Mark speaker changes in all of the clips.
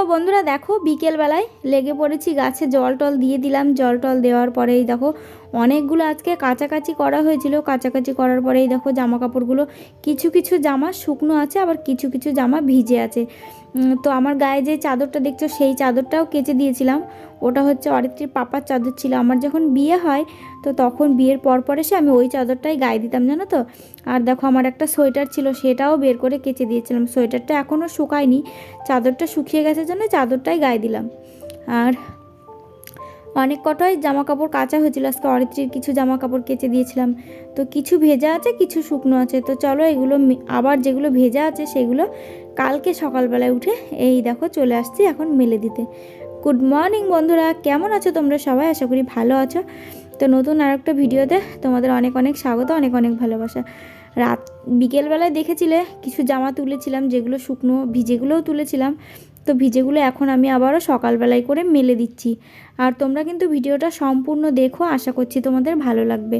Speaker 1: তো বন্ধুরা দেখো বিকেলবেলায় লেগে পড়েছি, গাছে জল টল দিয়ে দিলাম, জল টল দেওয়ার পরেই দেখো অনেকগুলো আজকে কাচাকাচি করা হয়েছিল। কাচাকাচি করার পরেই দেখো জামা কাপড়গুলো কিছু কিছু জামা শুকনো আছে, আবার কিছু কিছু জামা ভিজে আছে। তো আমার গায়ে যে চাদরটা দেখছ, সেই চাদরটাও কেচে দিয়েছিলাম। ওটা হচ্ছে অরিত্রীর পাপার চাদর ছিল। আমার যখন বিয়ে হয়, তো তখন বিয়ের পর পর এসে আমি ওই চাদরটাই গায়ে দিতাম, জানো তো? আর দেখো আমার একটা সোয়েটার ছিল, সেটাও বের করে কেচে দিয়েছিলাম। সোয়েটারটা এখনও শুকায়নি। চাদরটা শুকিয়ে গেছে জন্য চাদরটাই গায়ে দিলাম। আর অনেক কটাই জামা কাপড় কাঁচা হয়েছিল। আজকে অরিত্রীর কিছু জামা কাপড় কেচে দিয়েছিলাম। তো কিছু ভেজা আছে, কিছু শুকনো আছে। তো চলো এগুলো আবার যেগুলো ভেজা আছে সেগুলো কালকে সকালবেলায় উঠে এই দেখো চলে আসছি এখন মেলে দিতে। গুড মর্নিং বন্ধুরা, কেমন আছো তোমরা সবাই? আশা করি ভালো আছো। তো নতুন আরেকটা ভিডিওতে তোমাদের অনেক অনেক স্বাগত, অনেক অনেক ভালোবাসা। রাত বিকেলবেলায় দেখেছিলে কিছু জামা তুলেছিলাম, যেগুলো শুকনো ভিজেগুলোও তুলেছিলাম। তো ভিজেগুলো এখন আমি আবারও সকালবেলায় করে মেলে দিচ্ছি। আর তোমরা কিন্তু ভিডিওটা সম্পূর্ণ দেখো, আশা করছি তোমাদের ভালো লাগবে।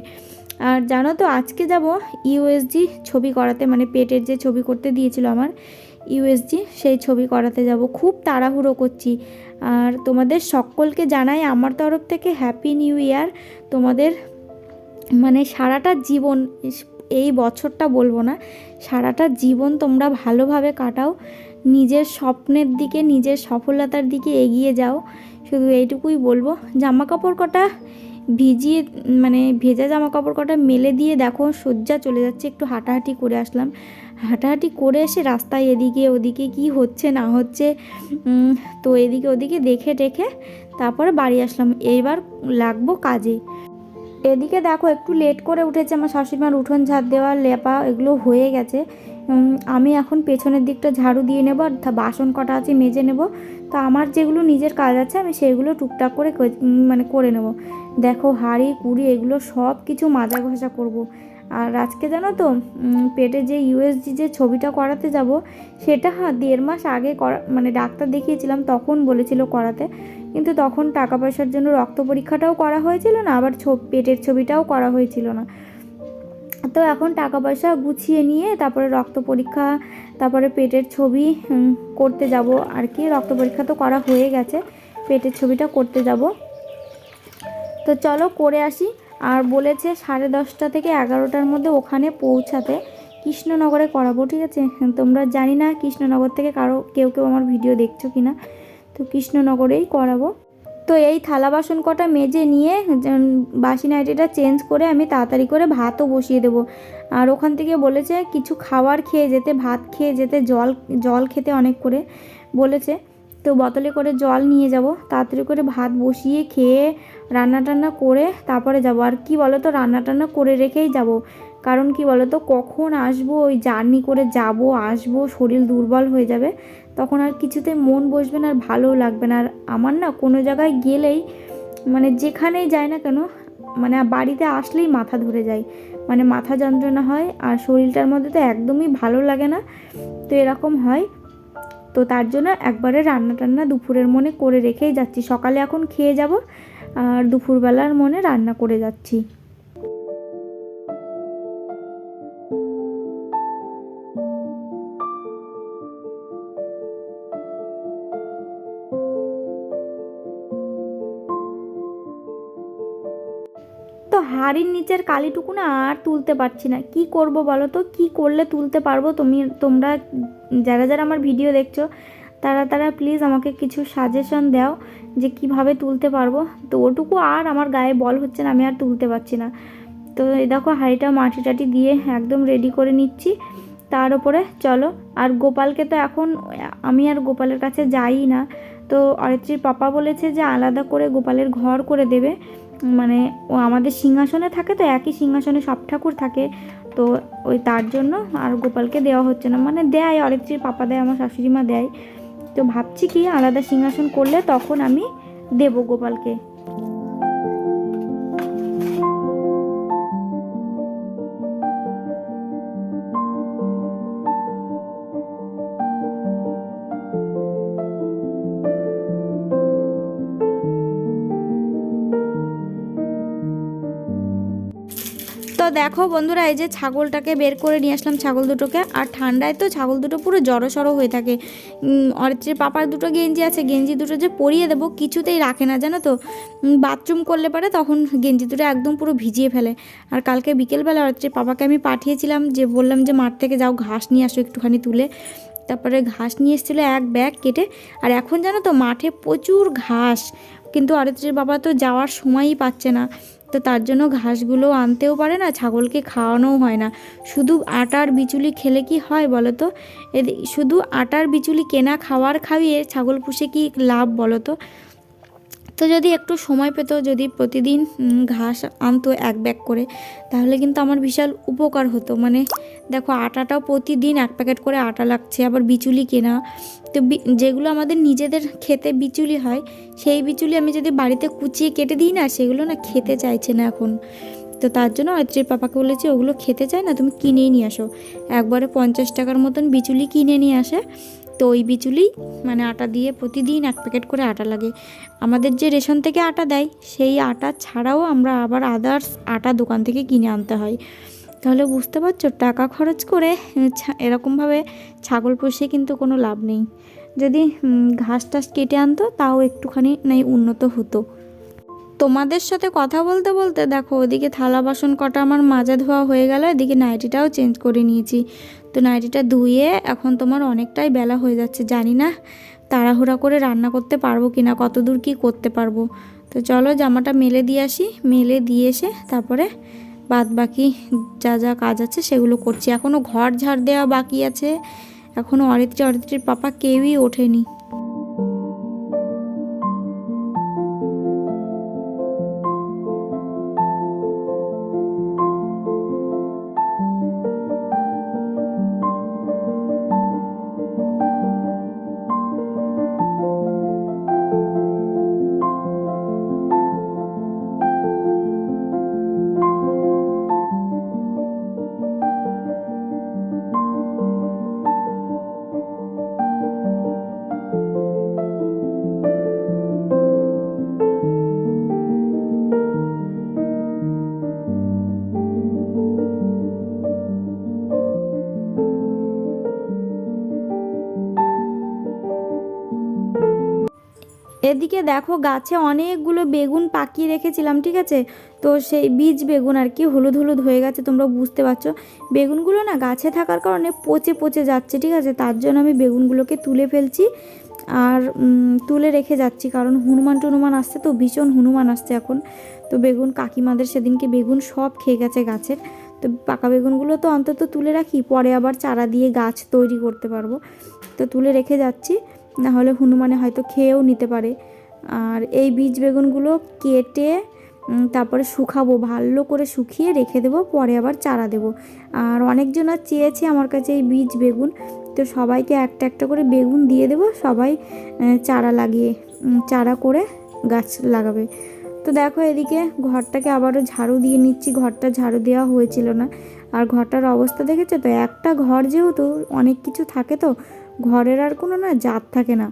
Speaker 1: আর জানো তো, আজকে যাব ইউএসজি ছবি করাতে মানে পেটের যে ছবি করতে দিয়েছিল আমার ইউএসজি সেই ছবি করাতে যাব। খুব তাড়াহুড়ো করছি। আর তোমাদের সকলকে জানাই আমার তরফ থেকে হ্যাপি নিউ ইয়ার তোমাদের মানে সারাটা জীবন, এই বছরটা বলব না, সারাটা জীবন তোমরা ভালোভাবে কাটাও। নিজের স্বপ্নের দিকে, নিজের সফলতার দিকে এগিয়ে যাও। শুধু এইটুকুই বলব জামা কাপড় কটা ভিজিয়ে মানে ভেজা জামা কাপড় কটা মেলে দিয়ে দেখো সজ্জা চলে যাচ্ছে। একটু হাঁটাহাঁটি করে আসলাম। হাঁটাহাঁটি করে এসে রাস্তায় এদিকে ওদিকে কি হচ্ছে, না হচ্ছে তো এদিকে ওদিকে দেখে টেখে তারপরে বাড়ি আসলাম। এইবার লাগবো কাজে। এদিকে দেখো একটু লেট করে উঠেছে আমার শাশুড়িমার উঠোন ঝাড় দেওয়া, লেপা, এগুলো হয়ে গেছে। আমি এখন পেছনের দিকটা ঝাড়ু দিয়ে নেব আর বাসন কটা আছে মেজে নেব। তো আমার যেগুলো নিজের কাজ আছে, আমি সেগুলো টুকটাক করে মানে করে নেব। দেখো হাঁড়ি, কুড়ি, এগুলো সব কিছু মাজা ঘষা করব। আর আজকে জানো তো পেটে যে ইউএসজি যে ছবিটা করাতে যাব, সেটা হ্যাঁ দেড় মাস আগে করা মানে ডাক্তার দেখিয়েছিলাম, তখন বলেছিল করাতে। কিন্তু তখন টাকা পয়সার জন্য রক্ত পরীক্ষাটাও করা হয়েছিল না, আবার ছো- পেটের ছবিটাও করা হয়েছিল না। তো এখন টাকা পয়সা গুছিয়ে নিয়ে তারপরে রক্ত পরীক্ষা, তারপরে পেটের ছবি করতে যাব আর কি। রক্ত পরীক্ষা তো করা হয়ে গেছে, পেটের ছবিটা করতে যাব। তো চলো করে আসি। আর বলেছে সাড়ে দশটা থেকে এগারোটার মধ্যে ওখানে পৌঁছাতে। কৃষ্ণনগরে করাবো, ঠিক আছে? তোমরা জানি না কৃষ্ণনগর থেকে কারও, কেউ কেউ আমার ভিডিও দেখছ কি না তো কৃষ্ণনগরেই করাবো। তো এই থালা বাসন কটা মেজে নিয়ে বাসি নাইটিটা চেঞ্জ করে আমি তাড়াতাড়ি করে ভাতও বসিয়ে দেবো। আর ওখান থেকে বলেছে কিছু খাবার খেয়ে যেতে, ভাত খেয়ে যেতে জল জল খেতে অনেক করে বলেছে। তো বোতলে করে জল নিয়ে যাব, তাড়াতাড়ি করে ভাত বসিয়ে খেয়ে রান্না টান্না করে তারপরে যাব। আর কি বলো তো রান্না টান্না করে রেখেই যাব। কারণ কি বলো তো কখন আসব, ওই জার্নি করে যাব, আসব, শরীর দুর্বল হয়ে যাবে, তখন আর কিছুতে মন বসবে না আর ভালোও লাগবে না। আর আমার না কোনো জায়গায় গেলেই মানে যেখানেই যাই না কেন মানে বাড়িতে আসলেই মাথা ধরে যায় মানে মাথা যন্ত্রণা হয় আর শরীরটার মধ্যে তো একদমই ভালো লাগে না। তো এরকম হয়। তো তার জন্য একবারে রান্না টান্না দুপুরের মনে করে রেখেই যাচ্ছি। সকালে এখন খেয়ে যাব আর দুপুরবেলার মনে রান্না করে যাচ্ছি। তো হাড়ির নিচের কালিটুকু না আর তুলতে পারছি না। কি করব বলো তো? কি করলে তুলতে পারব? তুমি, তোমরা যারা যারা আমার ভিডিও দেখছ, তারা তারা প্লিজ আমাকে কিছু সাজেশন দাও যে কীভাবে তুলতে পারব। তো ওটুকু আর আমার গায়ে বল হচ্ছে না, আমি আর তুলতে পারছি না। তো এই দেখো হাঁড়িটা মাটি টাটি দিয়ে একদম রেডি করে নিচ্ছি। তার উপরে চলো, আর গোপালকে তো এখন আমি আর গোপালের কাছে যাই না। তো অরিত্রীর পাপা বলেছে যে আলাদা করে গোপালের ঘর করে দেবে। মানে ও আমাদের সিংহাসনে থাকে তো একই সিংহাসনে সব ঠাকুর থাকে। তো ওই তার জন্য আর গোপালকে দেওয়া হচ্ছে না। মানে দেয়, অরিত্রীর পাপা দেয়, আমার শাশুড়ি মা দেয়। তো ভাবছি কি আলাদা সিংহাসন করলে তখন আমি দেব গোপালকে। দেখো বন্ধুরা, এই যে ছাগলটাকে বের করে নিয়ে আসলাম ছাগল দুটোকে, আর ঠান্ডায় তো ছাগল দুটো পুরো জড়ো সড়ো হয়ে থাকে। অরিত্রের পাপার দুটো গেঞ্জি আছে, গেঞ্জি দুটো যে পরিয়ে দেবো কিছুতেই রাখে না, জানো তো? বাথরুম করলে পারে, তখন গেঞ্জি দুটো একদম পুরো ভিজিয়ে ফেলে। আর কালকে বিকেলবেলা অরিত্রের পাপাকে আমি পাঠিয়েছিলাম যে, বললাম যে, মাঠ থেকে যাও, ঘাস নিয়ে আসো একটুখানি তুলে। তারপরে ঘাস নিয়ে এসেছিল এক ব্যাগ কেটে, আর এখন জানো তো, মাঠে প্রচুর ঘাস। কিন্তু অরিত্রের বাবা তো যাওয়ার সময়ই পাচ্ছে না। তো তার জন্য ঘাসগুলো আনতেও পারে না, ছাগলকে খাওয়ানোও হয় না। শুধু আটার বিচুলি খেলে কি হয় বলো তো? এদি, শুধু আটার বিচুলি কেনা খাওয়ার খাইয়ে ছাগল পুষে কি লাভ বলো তো? তো যদি একটু সময় পেত, যদি প্রতিদিন ঘাস আনতো এক ব্যাগ করে, তাহলে কিন্তু আমার বিশাল উপকার হতো। মানে দেখো আটাটাও প্রতিদিন এক প্যাকেট করে আটা লাগছে, আবার বিচুলি কেনা। তো যেগুলো আমাদের নিজেদের খেতে বিচুলি হয়, সেই বিচুলি আমি যদি বাড়িতে কুচিয়ে কেটে দিই না, সেগুলো না খেতে চাইছে না এখন। তো তার জন্য অরিত্রের পাপাকে বলেছি, ওগুলো খেতে চায় না, তুমি কিনেই নিয়ে আসো। একবারে পঞ্চাশ টাকার মতন বিচুলি কিনে নিয়ে আসে। তো ওই বিচুলি মানে আটা দিয়ে প্রতিদিন এক প্যাকেট করে আটা লাগে। আমাদের যে রেশন থেকে আটা দেয়, সেই আটা ছাড়াও আমরা আবার আদার্স আটা দোকান থেকে কিনে আনতে হয়। তাহলে বুঝতে পারছ, টাকা খরচ করে এরকমভাবে ছাগল পুষে কিন্তু কোনো লাভ নেই। যদি ঘাস টাস কেটে আনতো, তাও একটুখানি নাই উন্নত হতো। তোমাদের সাথে কথা বলতে বলতে, দেখো, ওদিকে থালা বাসন কটা আমার মাজা ধোয়া হয়ে গেল, এদিকে নাইটিটাও চেঞ্জ করে নিয়েছি। তো নাইটিটা ধুয়ে এখন তোমার অনেকটাই বেলা হয়ে যাচ্ছে, জানি না তাড়াহুড়া করে রান্না করতে পারব কি না কত দূর কী করতে পারব। তো চলো জামাটা মেলে দিয়ে আসি, মেলে দিয়ে এসে তারপরে বাদ বাকি যা যা কাজ আছে সেগুলো করছি। এখনও ঘর ঝাড় দেওয়া বাকি আছে। এখনও অরিত্রী, অরিত্রীর পাপা কেউই ওঠেনি। এদিকে দেখো গাছে অনেকগুলো বেগুন পাকিয়ে রেখেছিলাম, ঠিক আছে? তো সেই বীজ বেগুন আর কি, হলুদ হলুদ হয়ে গেছে, তোমরা বুঝতে পারছ। বেগুনগুলো না গাছে থাকার কারণে পচে পচে যাচ্ছে, ঠিক আছে? তার জন্য আমি বেগুনগুলোকে তুলে ফেলছি আর তুলে রেখে যাচ্ছি, কারণ হনুমান টনুমান আসছে তো, ভীষণ হনুমান আসছে এখন। তো বেগুন কাকিমাদের সেদিনকে বেগুন সব খেয়ে গেছে গাছের। তো পাকা বেগুনগুলো তো অন্তত তুলে রাখি, পরে আবার চারা দিয়ে গাছ তৈরি করতে পারব। তো তুলে রেখে যাচ্ছি। না হলে হনুমানে হয়তো খেয়েও নিতে পারে। আর এই বীজ বেগুনগুলো কেটে তারপরে শুকাবো, ভালো করে শুকিয়ে রেখে দেবো, পরে আবার চারা দেবো। আর অনেকজন আর চেয়েছে আমার কাছে এই বীজ বেগুন। তো সবাইকে একটা একটা করে বেগুন দিয়ে দেবো, সবাই চারা লাগিয়ে চারা করে গাছ লাগাবে। তো দেখো এদিকে ঘরটাকে আবারও ঝাড়ু দিয়ে নিচ্ছি, ঘরটা ঝাড়ু দেওয়া হয়েছিল না। আর ঘরটার অবস্থা দেখেছ তো? একটা ঘর যেহেতু অনেক কিছু থাকে তো ঘরের আর কোনো না জাত থাকে না।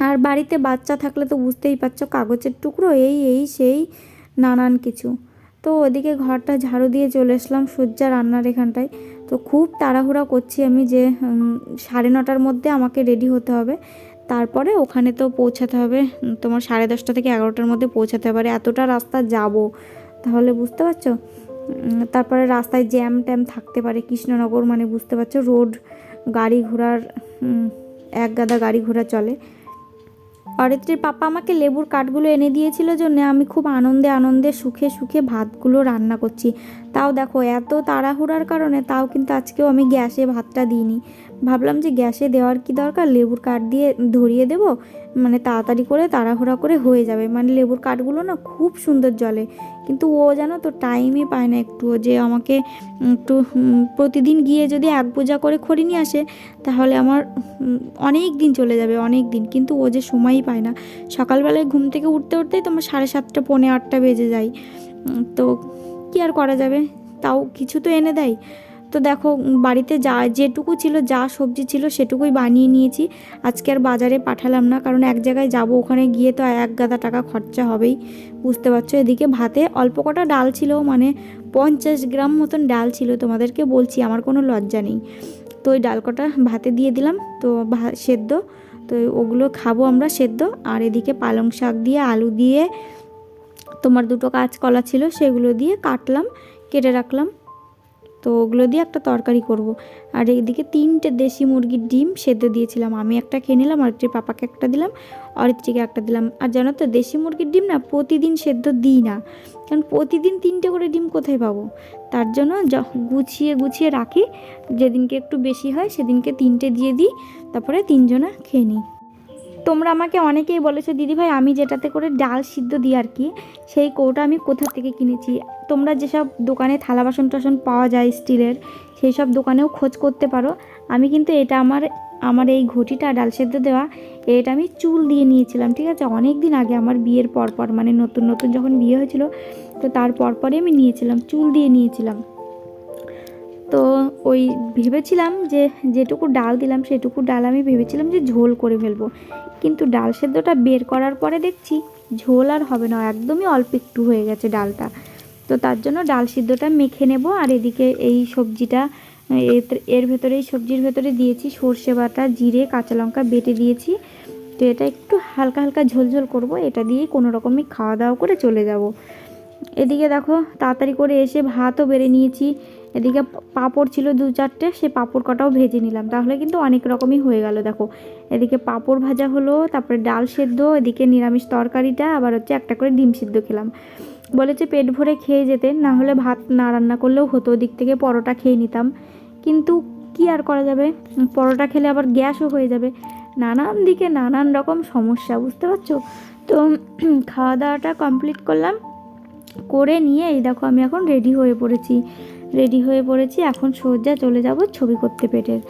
Speaker 1: আর বাড়িতে বাচ্চা থাকলে তো বুঝতেই পারছ, কাগজের টুকরো, এই এই, সেই, নানান কিছু। তো ওদিকে ঘরটা ঝাড়ু দিয়ে চলে এসলাম সজ্জা রান্নার এখানটায়। তো খুব তাড়াহুড়া করছি আমি যে সাড়ে নটার মধ্যে আমাকে রেডি হতে হবে। তারপরে ওখানে তো পৌঁছাতে হবে তোমার সাড়ে দশটা থেকে এগারোটার মধ্যে পৌঁছাতে আর এতটা রাস্তা যাব, তাহলে বুঝতে পারছ? তারপরে রাস্তায় জ্যাম ট্যাম থাকতে পারে, কৃষ্ণনগর মানে বুঝতে পারছ, রোড গাড়ি ঘোড়ার এক গাদা গাড়ি ঘোড়া চলে। অরিত্রীর পাপা আমাকে লেবুর কাঠগুলো এনে দিয়েছিল জন্য আমি খুব আনন্দে আনন্দে সুখে সুখে ভাতগুলো রান্না করছি। তাও দেখো, এত তাড়াহুড়ার কারণে তাও কিন্তু আজকেও আমি গ্যাসে ভাতটা দিইনি। ভাবলাম যে গ্যাসে দেওয়ার কি দরকার? লেবুর কাঠ দিয়ে ধরিয়ে দেব। মানে তাড়াতাড়ি করে, তাড়াহুড়া করে হয়ে যাবে। মানে লেবুর কাঠগুলো না খুব সুন্দর জলে কিন্তু ও জানো তো টাইমই পায় না একটুও যে আমাকে একটু প্রতিদিন গিয়ে যদি এক বোঝা করে খড়ি নিয়ে আসে, তাহলে আমার অনেক দিন চলে যাবে, অনেক দিন। কিন্তু ও যে সময়ই পায় না। সকালবেলায় ঘুম থেকে উঠতে উঠতেই তোমার সাড়ে সাতটা, পৌনে আটটা বেজে যায়। তো কী আর করা যাবে? তাও কিছু তো এনে দেয়। তো দেখো বাড়িতে যা যেটুকু ছিল, যা সবজি ছিল সেটুকুই বানিয়ে নিয়েছি। আজকে আর বাজারে পাঠালাম না, কারণ এক জায়গায় যাব, ওখানে গিয়ে তো এক গাদা টাকা খরচা হবেই, বুঝতে পারছ? এদিকে ভাতে অল্প কটা ডাল ছিল মানে পঞ্চাশ গ্রাম মতন ডাল ছিল তোমাদেরকে বলছি, আমার কোনো লজ্জা নেই। তো ওই ডাল কটা ভাতে দিয়ে দিলাম, তো সেদ্ধ, তো ওগুলো খাব আমরা সেদ্ধ। আর এদিকে পালং শাক দিয়ে, আলু দিয়ে, তোমার দুটো কাঁচকলা ছিল, সেগুলো দিয়ে কাটলাম, কেটে রাখলাম। তো ওগুলো দিয়ে একটা তরকারি করব। আর এদিকে তিনটে দেশি মুরগির ডিম সেদ্ধ দিয়েছিলাম। আমি একটা খেয়ে নিলাম অরিত্রীর পাপাকে একটা দিলাম অরিত্রীকে একটা দিলাম। আর জানো তো, দেশি মুরগির ডিম না প্রতিদিন সেদ্ধ দিই না। কারণ প্রতিদিন তিনটে করে ডিম কোথায় পাবো? তার জন্য গুছিয়ে গুছিয়ে রাখি। যেদিনকে একটু বেশি হয়, সেদিনকে তিনটে দিয়ে দিই। তারপরে তিনজনা খেয়ে নিই। তোমরা আমাকে অনেকেই বলেছ, দিদি ভাই, আমি যেটাতে করে ডাল সিদ্ধ দিই আর কি, সেই কৌটা আমি কোথা থেকে কিনেছি? তোমরা যেসব দোকানে থালা বাসন টাসন পাওয়া যায় স্টিলের সেই সব দোকানেও খোঁজ করতে পারো। আমি কিন্তু এটা আমার আমার এই ঘটিটা, ডাল সেদ্ধ দেওয়া, এটা আমি চুল দিয়ে নিয়েছিলাম, ঠিক আছে? অনেক দিন আগে আমার বিয়ের পর পর মানে নতুন নতুন যখন বিয়ে হয়েছিল, তো তার পর পরই আমি নিয়েছিলাম, চুল দিয়ে নিয়েছিলাম। তো ওই ভেবেছিলাম যে যেটুকু ডাল দিলাম, সেটুকু ডাল আমি ভেবেছিলাম যে ঝোল করে ফেলব। কিন্তু ডাল সেদ্ধটা বের করার পরে দেখছি ঝোল আর হবে না, একদমই অল্প একটু হয়ে গেছে ডালটা। তো তার জন্য ডাল সিদ্ধটা মেখে নেব আর এদিকে এই সবজিটা, এর- ভেতরে, এই সবজির ভেতরে দিয়েছি সর্ষে বাটা, জিরে, কাঁচা লঙ্কা বেটে দিয়েছি। তো এটা একটু হালকা হালকা ঝোলঝোল করব, এটা দিয়ে কোনো রকমই খাওয়া দাওয়া করে চলে যাব। এদিকে দেখো তাড়াতাড়ি করে এসে ভাতও বেড়ে নিয়েছি। এদিকে পাঁপড় ছিল দু চারটে, সে পাঁপড় কটাও ভেজে নিলাম। তাহলে কিন্তু অনেক রকমই হয়ে গেল, দেখো। এদিকে পাঁপড় ভাজা হলো, তারপরে ডাল সেদ্ধ, এদিকে নিরামিষ তরকারিটা, আবার হচ্ছে একটা করে ডিম সিদ্ধ খেলাম। বলেছে পেট ভরে খেয়ে যেতে, না হলে ভাত না রান্না করলেও হতো, ওদিক থেকে পরোটা খেয়ে নিতাম। কিন্তু কি আর করা যাবে? পরোটা খেলে আবার গ্যাসও হয়ে যাবে। নানান দিকে নানান রকম সমস্যা, বুঝতে পারছ? তো খাওয়া দাওয়াটা কমপ্লিট করলাম। করে নিয়ে এই দেখো, আমি এখন রেডি হয়ে পড়েছি। রেডি হয়ে পড়েছি। এখন সোজা চলে যাব ছবি করতে পেটের।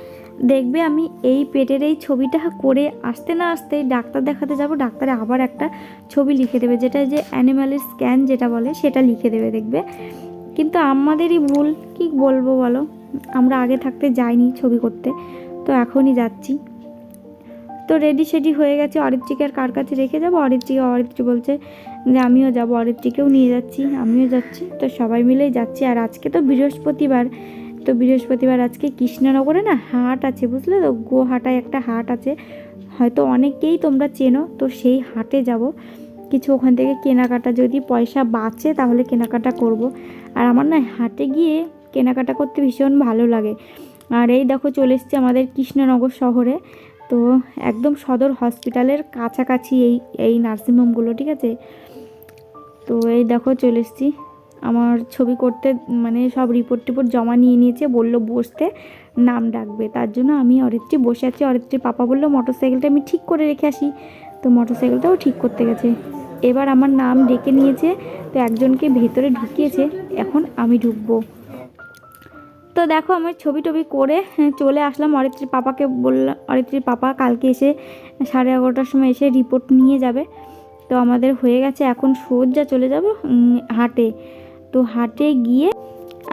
Speaker 1: দেখবে আমি এই পেটের এই ছবিটা করে আসতে না আসতেই ডাক্তার দেখাতে যাব, ডাক্তারে আবার একটা ছবি লিখে দেবে, যেটা যে অ্যানিম্যালের স্ক্যান যেটা বলে, সেটা লিখে দেবে দেখবে। কিন্তু আমাদেরই ভুল, কি বলব বলো? আমরা আগে থাকতে যাইনি ছবি করতে, তো এখনই যাচ্ছি। তো রেডি সেডি হয়ে গেছে অরিত্রিকে আর কার কাছে রেখে যাব? অরিত্রিকে অরিত্রি বলছে যে আমিও যাব, অরিত্রিকেও নিয়ে যাচ্ছি, আমিও যাচ্ছি। তো সবাই মিলেই যাচ্ছি। আর আজকে তো বৃহস্পতিবার। তো বৃহস্পতিবার আজকে কৃষ্ণনগরে না হাট আছে, বুঝলে তো? গোহাটায় একটা হাট আছে। হয়তো অনেকেই তোমরা চেনো, তো সেই হাটে যাব। কিছু ওখান থেকে কেনাকাটা, যদি পয়সা বাঁচে তাহলে কেনাকাটা করব। আর আমার না হাটে গিয়ে কেনাকাটা করতে ভীষণ ভালো লাগে। আর এই দেখো চলে এসছে আমাদের কৃষ্ণনগর শহরে। তো একদম সদর হসপিটালের কাছাকাছি এই এই নার্সিংহোমগুলো ঠিক আছে? তো এই দেখো চলে এসছি। আমার ছবি করতে মানে সব রিপোর্ট টিপোর্ট জমা নিয়ে নিয়েছে, বলল বসতে নাম ডাকবে। তার জন্য আমি অরিত্রী বসে আছি, অরিত্রীর পাপা বলল মোটর সাইকেলটা আমি ঠিক করে রেখে আসি। তো মোটর সাইকেলটাও ঠিক করতে গেছে। এবার আমার নাম ডেকে নিয়েছে, তো একজনকে ভেতরে ঢুকিয়েছে, এখন আমি ঢুকবো। তো দেখো আমার ছবি টবি করে চলে আসলাম, অরিত্রীর পাপাকে বললাম, অরিত্রীর পাপা কালকে এসে সাড়ে এগারোটার সময় এসে রিপোর্ট নিয়ে যাবে। তো আমাদের হয়ে গেছে, এখন সোজা চলে যাব হাটে। তো হাটে গিয়ে,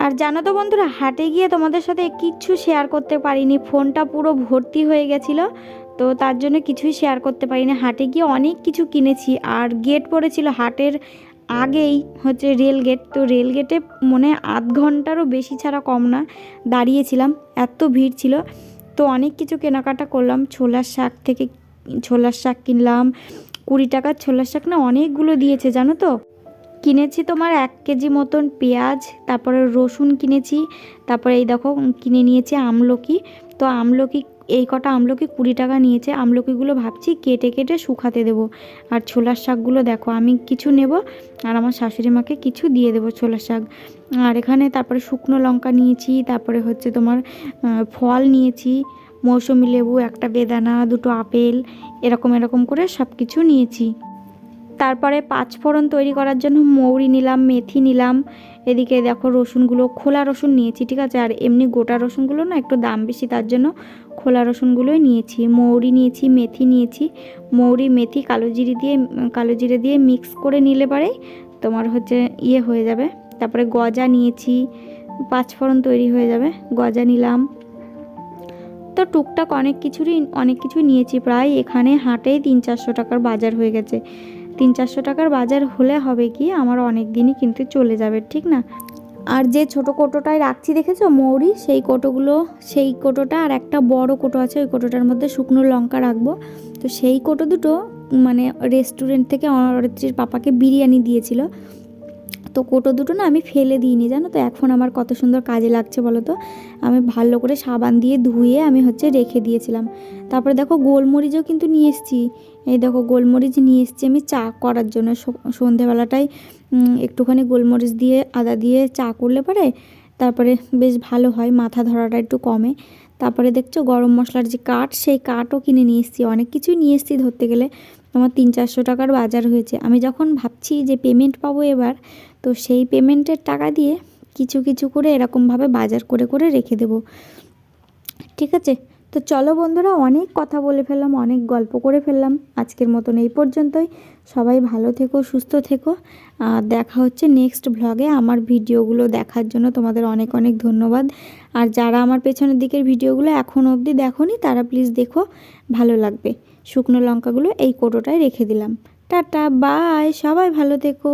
Speaker 1: আর জানো তো বন্ধুরা, হাটে গিয়ে তোমাদের সাথে কিচ্ছু শেয়ার করতে পারিনি। ফোনটা পুরো ভর্তি হয়ে গেছিল, তো তার জন্য কিছুই শেয়ার করতে পারিনি। হাটে গিয়ে অনেক কিছু কিনেছি, আর গেট পড়েছিল হাটের আগেই, হচ্ছে রেল গেট তো রেল গেটে মনে আধ ঘন্টারও বেশি ছাড়া কম না, দাঁড়িয়েছিলাম। এত ভিড় ছিল, তো অনেক কিছু কেনাকাটা করলাম। ছোলার শাক থেকে, ছোলার শাক কিনলাম কুড়ি টাকার ছোলার শাক না অনেকগুলো দিয়েছে, জানো তো? কিনেছি তোমার এক কেজি মতন পেঁয়াজ, তারপরে রসুন কিনেছি, তারপরে এই দেখো কিনে নিয়েছি আমলকি। তো আমলকি, এই কটা আমলকি কুড়ি টাকা নিয়েছে, আমলকিগুলো ভাবছি কেটে কেটে শুকাতে দেবো। আর ছোলার শাকগুলো দেখো, আমি কিছু নেব আর আমার শাশুড়ি মাকে কিছু দিয়ে দেবো ছোলার শাক। আর এখানে তারপরে শুকনো লঙ্কা নিয়েছি, তারপরে হচ্ছে তোমার ফল নিয়েছি। মৌসুমি লেবু, একটা বেদানা, দুটো আপেল, এরকম এরকম করে সব কিছু নিয়েছি। তারপরে পাঁচফোড়ন তৈরি করার জন্য মৌরি নিলাম, মেথি নিলাম, এদিকে দেখো রসুনগুলো, খোলা রসুন নিয়েছি, ঠিক আছে? আর এমনি গোটা রসুনগুলো না একটু দাম বেশি, তার জন্য খোলা রসুনগুলোই নিয়েছি। মৌরি নিয়েছি, মেথি নিয়েছি, মৌরি, মেথি, কালো জিরে দিয়ে, কালো জিরে দিয়ে মিক্স করে নিলে পরে তোমার হচ্ছে ইয়ে হয়ে যাবে। তারপরে গজা নিয়েছি, পাঁচফোড়ন তৈরি হয়ে যাবে, গজা নিলাম তো টুকটাক অনেক কিছুরই, অনেক কিছু নিয়েছি। প্রায় এখানে হাটেই তিন চারশো টাকার বাজার হয়ে গেছে। তিন চারশো টাকার বাজার হলে হবে কি? আমার অনেক দিনই কিন্তু চলে যাবে, ঠিক না? আর যে ছোট কোটোটায় রাখছি, দেখেছ? মৌরি? সেই কোটোগুলো, সেই কোটোটা আর একটা বড় কোটো আছে, ওই কোটোটার মধ্যে শুকনো লঙ্কা রাখব। তো সেই কোটো দুটো মানে রেস্টুরেন্ট থেকে অরিত্রীর পাপাকে বিরিয়ানি দিয়েছিল। তো কোটো দুটো না আমি ফেলে দিইনি, জানো তো? এখন আমার কত সুন্দর কাজে লাগছে বলো তো? আমি ভালো করে সাবান দিয়ে ধুয়ে আমি হচ্ছে রেখে দিয়েছিলাম। তারপরে দেখো গোলমরিচও কিন্তু নিয়ে এসেছি। এই দেখো গোলমরিচ নিয়ে এসেছি আমি চা করার জন্য। সো- সন্ধেবেলাটায় একটুখানি গোলমরিচ দিয়ে, আদা দিয়ে চা করলে পরে? তারপরে বেশ ভালো হয়, মাথা ধরাটা একটু কমে। তারপরে দেখছ গরম মশলার যে কাঠ, সেই কাঠও কিনে নিয়ে এসেছি। অনেক কিছুই নিয়ে এসেছি ধরতে গেলে। আমার তিন চারশো টাকার বাজার হয়েছে। আমি যখন ভাবছি যে পেমেন্ট পাবো এবার, তো সেই পেমেন্টের টাকা দিয়ে কিছু কিছু করে এরকমভাবে বাজার করে করে রেখে দেবো। ঠিক আছে? তো চলো বন্ধুরা, অনেক কথা বলে ফেললাম, অনেক গল্প করে ফেললাম। আজকের মতন এই পর্যন্তই। সবাই ভালো থেকো, সুস্থ থেকো। আর দেখা হচ্ছে নেক্সট ভ্লগে আমার ভিডিওগুলো দেখার জন্য তোমাদের অনেক অনেক ধন্যবাদ। আর যারা আমার পেছনের দিকের ভিডিওগুলো এখনও অবধি দেখোনি, তারা প্লিজ দেখো। ভালো লাগবে। শুকনো লঙ্কাগুলো এই কোটোটায় রেখে দিলাম। টাটা বাই সবাই ভালো থেকো।